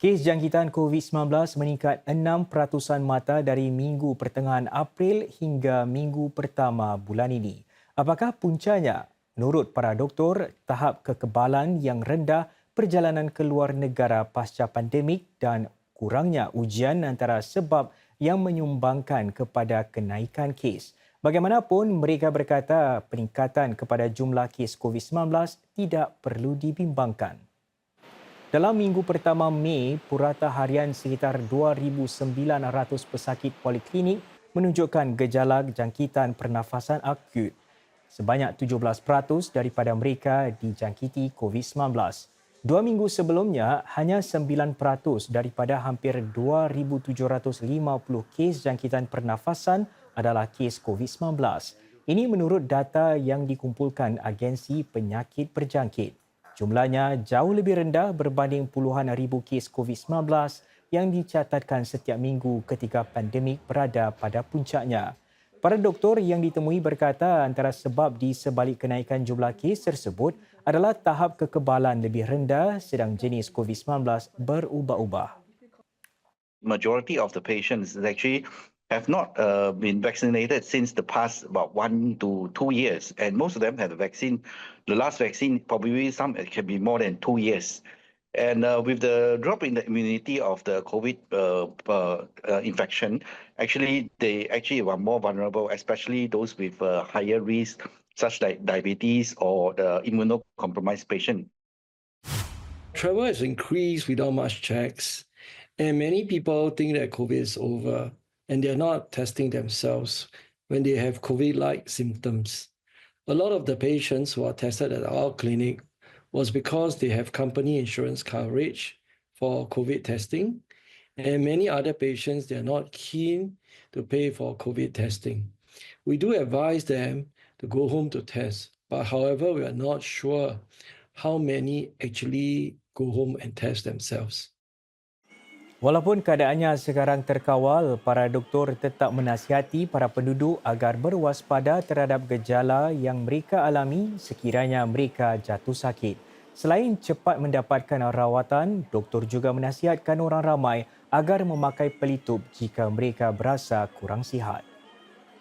Kes jangkitan COVID-19 meningkat 6% mata dari minggu pertengahan April hingga minggu pertama bulan ini. Apakah puncanya? Menurut para doktor, tahap kekebalan yang rendah perjalanan ke luar negara pasca pandemik dan kurangnya ujian antara sebab yang menyumbangkan kepada kenaikan kes. Bagaimanapun, mereka berkata peningkatan kepada jumlah kes COVID-19 tidak perlu dibimbangkan. Dalam minggu pertama Mei, purata harian sekitar 2,900 pesakit poliklinik menunjukkan gejala jangkitan pernafasan akut. Sebanyak 17% daripada mereka dijangkiti COVID-19. Dua minggu sebelumnya, hanya 9% daripada hampir 2,750 kes jangkitan pernafasan adalah kes COVID-19. Ini menurut data yang dikumpulkan Agensi Penyakit Berjangkit. Jumlahnya jauh lebih rendah berbanding puluhan ribu kes COVID-19 yang dicatatkan setiap minggu ketika pandemik berada pada puncaknya. Para doktor yang ditemui berkata antara sebab di sebalik kenaikan jumlah kes tersebut adalah tahap kekebalan lebih rendah sedang jenis COVID-19 berubah-ubah. Majority of the patients actually have not uh, been vaccinated since the past about one to two years, and most of them had the vaccine. The last vaccine, probably some it can be more than two years. And uh, with the drop in the immunity of the COVID uh, uh, uh infection, actually they actually were more vulnerable, especially those with uh, higher risk, such like diabetes or the immunocompromised patient. Travel has increased without much checks, and many people think that COVID is over and they're not testing themselves when they have COVID like symptoms. A lot of the patients who are tested at our clinic was because they have company insurance coverage for COVID testing. And many other patients, they're not keen to pay for COVID testing. We do advise them to go home to test, but however, we are not sure how many actually go home and test themselves. Walaupun keadaannya sekarang terkawal, para doktor tetap menasihati para penduduk agar berwaspada terhadap gejala yang mereka alami sekiranya mereka jatuh sakit. Selain cepat mendapatkan rawatan, doktor juga menasihatkan orang ramai agar memakai pelitup jika mereka berasa kurang sihat.